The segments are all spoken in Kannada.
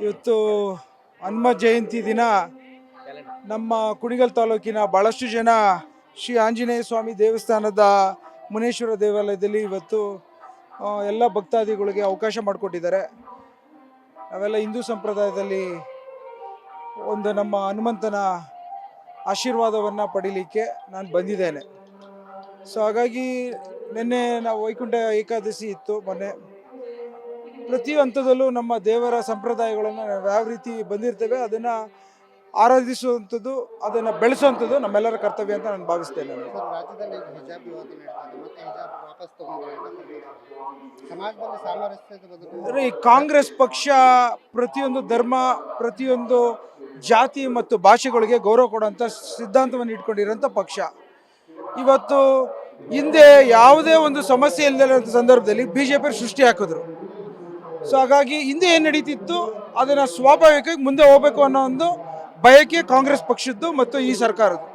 ಇವತ್ತು ಹನುಮ ಜಯಂತಿ ದಿನ. ನಮ್ಮ ಕುಣಿಗಲ್ ತಾಲೂಕಿನ ಭಾಳಷ್ಟು ಜನ ಶ್ರೀ ಆಂಜನೇಯ ಸ್ವಾಮಿ ದೇವಸ್ಥಾನದ ಮುನೇಶ್ವರ ದೇವಾಲಯದಲ್ಲಿ ಇವತ್ತು ಎಲ್ಲ ಭಕ್ತಾದಿಗಳಿಗೆ ಅವಕಾಶ ಮಾಡಿಕೊಟ್ಟಿದ್ದಾರೆ. ನಾವೆಲ್ಲ ಹಿಂದೂ ಸಂಪ್ರದಾಯದಲ್ಲಿ ಒಂದು ನಮ್ಮ ಹನುಮಂತನ ಆಶೀರ್ವಾದವನ್ನು ಪಡೀಲಿಕ್ಕೆ ನಾನು ಬಂದಿದ್ದೇನೆ. ಸೊ, ಹಾಗಾಗಿ ನಿನ್ನೆ ನಾವು ವೈಕುಂಠ ಏಕಾದಶಿ ಇತ್ತು ಮೊನ್ನೆ. ಪ್ರತಿ ಹಂತದಲ್ಲೂ ನಮ್ಮ ದೇವರ ಸಂಪ್ರದಾಯಗಳನ್ನು ನಾವು ಯಾವ ರೀತಿ ಬಂದಿರ್ತೇವೆ ಅದನ್ನು ಆರಾಧಿಸುವಂಥದ್ದು ಅದನ್ನು ಬೆಳೆಸುವಂಥದ್ದು ನಮ್ಮೆಲ್ಲರ ಕರ್ತವ್ಯ ಅಂತ ನಾನು ಭಾವಿಸ್ತೇನೆ ಅಂದರೆ ಸರ್ ರಾಜ್ಯದಲ್ಲಿ ಹಿಜಾಬ್ ವಿವಾದ ನಡೀತಾ ಮತ್ತೆ ಹಿಜಾಬ್ ವಾಪಸ್ ತಗೊಂಡು ಸಮಾಜದಲ್ಲಿ ಸಾಮರಸ್ಯದ ಬದಲು ಅಂದ್ರೆ ಈ ಕಾಂಗ್ರೆಸ್ ಪಕ್ಷ ಪ್ರತಿಯೊಂದು ಧರ್ಮ ಪ್ರತಿಯೊಂದು ಜಾತಿ ಮತ್ತು ಭಾಷೆಗಳಿಗೆ ಗೌರವ ಕೊಡುವಂಥ ಸಿದ್ಧಾಂತವನ್ನು ಇಟ್ಕೊಂಡಿರೋಂಥ ಪಕ್ಷ. ಇವತ್ತು ಹಿಂದೆ ಯಾವುದೇ ಒಂದು ಸಮಸ್ಯೆ ಇಲ್ಲದಂಥ ಸಂದರ್ಭದಲ್ಲಿ ಬಿ ಜೆ ಪಿ ಸೃಷ್ಟಿ ಹಾಕಿದ್ರು. ಸೊ ಹಾಗಾಗಿ ಹಿಂದೆ ಏನು ನಡೀತಿತ್ತು, ಅದನ್ನು ಸ್ವಾಭಾವಿಕವಾಗಿ ಮುಂದೆ ಹೋಗಬೇಕು ಅನ್ನೋ ಒಂದು ಬಯಕೆ ಕಾಂಗ್ರೆಸ್ ಪಕ್ಷದ್ದು ಮತ್ತು ಈ ಸರ್ಕಾರದ್ದು.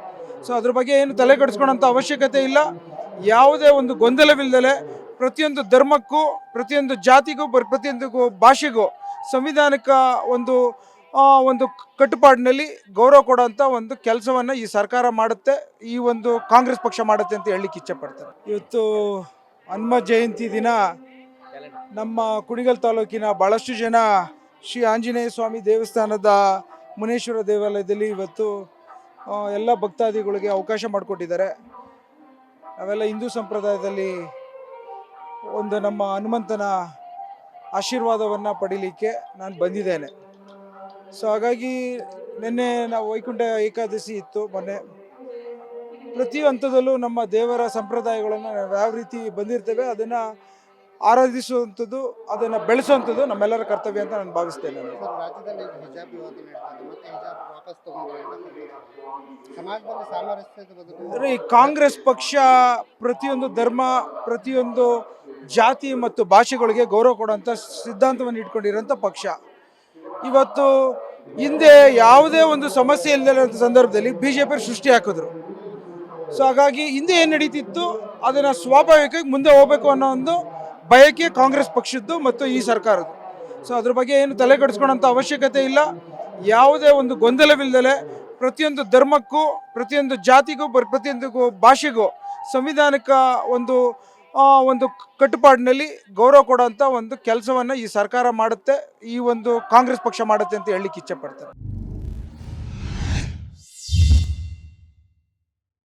ಸೊ ಅದ್ರ ಬಗ್ಗೆ ಏನು ತಲೆ ಕೆಡಿಸ್ಕೊಳ್ಳೋಂಥ ಅವಶ್ಯಕತೆ ಇಲ್ಲ. ಯಾವುದೇ ಒಂದು ಗೊಂದಲವಿಲ್ಲದೆ ಪ್ರತಿಯೊಂದು ಧರ್ಮಕ್ಕೂ, ಪ್ರತಿಯೊಂದು ಜಾತಿಗೂ, ಬರ್- ಪ್ರತಿಯೊಂದು ಭಾಷೆಗೂ ಸಂವಿಧಾನಿಕ ಒಂದು ಒಂದು ಕಟ್ಟುಪಾಡಿನಲ್ಲಿ ಗೌರವ ಕೊಡೋಂಥ ಒಂದು ಕೆಲಸವನ್ನು ಈ ಸರ್ಕಾರ ಮಾಡುತ್ತೆ, ಈ ಒಂದು ಕಾಂಗ್ರೆಸ್ ಪಕ್ಷ ಮಾಡುತ್ತೆ ಅಂತ ಹೇಳಲಿಕ್ಕೆ ಇಚ್ಛೆಪಡ್ತಾರೆ ಇವತ್ತು ಹನುಮ ಜಯಂತಿ ದಿನ ನಮ್ಮ ಕುಣಿಗಲ್ ತಾಲೂಕಿನ ಭಾಳಷ್ಟು ಜನ ಶ್ರೀ ಆಂಜನೇಯ ಸ್ವಾಮಿ ದೇವಸ್ಥಾನದ ಮುನೇಶ್ವರ ದೇವಾಲಯದಲ್ಲಿ ಇವತ್ತು ಎಲ್ಲ ಭಕ್ತಾದಿಗಳಿಗೆ ಅವಕಾಶ ಮಾಡಿಕೊಟ್ಟಿದ್ದಾರೆ. ನಾವೆಲ್ಲ ಹಿಂದೂ ಸಂಪ್ರದಾಯದಲ್ಲಿ ಒಂದು ನಮ್ಮ ಹನುಮಂತನ ಆಶೀರ್ವಾದವನ್ನು ಪಡೀಲಿಕ್ಕೆ ನಾನು ಬಂದಿದ್ದೇನೆ. ಸೊ ಹಾಗಾಗಿ ನಿನ್ನೆ ನಾವು ವೈಕುಂಠ ಏಕಾದಶಿ ಇತ್ತು ಮೊನ್ನೆ. ಪ್ರತಿ ಹಂತದಲ್ಲೂ ನಮ್ಮ ದೇವರ ಸಂಪ್ರದಾಯಗಳನ್ನು ಯಾವ ರೀತಿ ಬಂದಿರ್ತೇವೆ ಅದನ್ನು ಆರಾಧಿಸುವಂಥದ್ದು ಅದನ್ನು ಬೆಳೆಸುವಂಥದ್ದು ನಮ್ಮೆಲ್ಲರ ಕರ್ತವ್ಯ ಅಂತ ನಾನು ಭಾವಿಸ್ತೇನೆ ನಾನು. ಸರ್ ರಾಜ್ಯದಲ್ಲಿ ಹಿಜಾಬ್ ವಿವಾದ ನಡೀತಾ ಇದೆ ಮತ್ತೆ ಹಿಜಾಬ್ ವಾಪಸ್ ತಗೊಂಡು ಸಮಾಜದಲ್ಲಿ ಸಾಮರಸ್ಯದ ಬದಲು ಅಂದ್ರೆ ಈ ಕಾಂಗ್ರೆಸ್ ಪಕ್ಷ ಪ್ರತಿಯೊಂದು ಧರ್ಮ ಪ್ರತಿಯೊಂದು ಜಾತಿ ಮತ್ತು ಭಾಷೆಗಳಿಗೆ ಗೌರವ ಕೊಡುವಂಥ ಸಿದ್ಧಾಂತವನ್ನು ಇಟ್ಕೊಂಡಿರೋಂಥ ಪಕ್ಷ. ಇವತ್ತು ಹಿಂದೆ ಯಾವುದೇ ಒಂದು ಸಮಸ್ಯೆ ಇಲ್ಲದಂಥ ಸಂದರ್ಭದಲ್ಲಿ ಬಿ ಜೆ ಪಿ ಸೃಷ್ಟಿ ಹಾಕಿದ್ರು. ಸೊ ಹಾಗಾಗಿ ಹಿಂದೆ ಏನು ನಡೀತಿತ್ತು ಅದನ್ನು ಸ್ವಾಭಾವಿಕವಾಗಿ ಮುಂದೆ ಹೋಗಬೇಕು ಅನ್ನೋ ಒಂದು ಬಯಕೆ ಕಾಂಗ್ರೆಸ್ ಪಕ್ಷದ್ದು ಮತ್ತು ಈ ಸರ್ಕಾರದ್ದು. ಸೊ ಅದ್ರ ಬಗ್ಗೆ ಏನು ತಲೆ ಕೆಡಿಸ್ಕೊಳ್ಳೋಂಥ ಅವಶ್ಯಕತೆ ಇಲ್ಲ. ಯಾವುದೇ ಒಂದು ಗೊಂದಲವಿಲ್ಲದೆ ಪ್ರತಿಯೊಂದು ಧರ್ಮಕ್ಕೂ, ಪ್ರತಿಯೊಂದು ಜಾತಿಗೂ, ಬರ್- ಪ್ರತಿಯೊಂದು ಭಾಷೆಗೂ ಸಂವಿಧಾನಿಕ ಒಂದು ಒಂದು ಕಟ್ಟುಪಾಡಿನಲ್ಲಿ ಗೌರವ ಕೊಡೋಂಥ ಒಂದು ಕೆಲಸವನ್ನು ಈ ಸರ್ಕಾರ ಮಾಡುತ್ತೆ, ಈ ಒಂದು ಕಾಂಗ್ರೆಸ್ ಪಕ್ಷ ಮಾಡುತ್ತೆ ಅಂತ ಹೇಳಲಿಕ್ಕೆ ಇಚ್ಛೆಪಡ್ತಾರೆ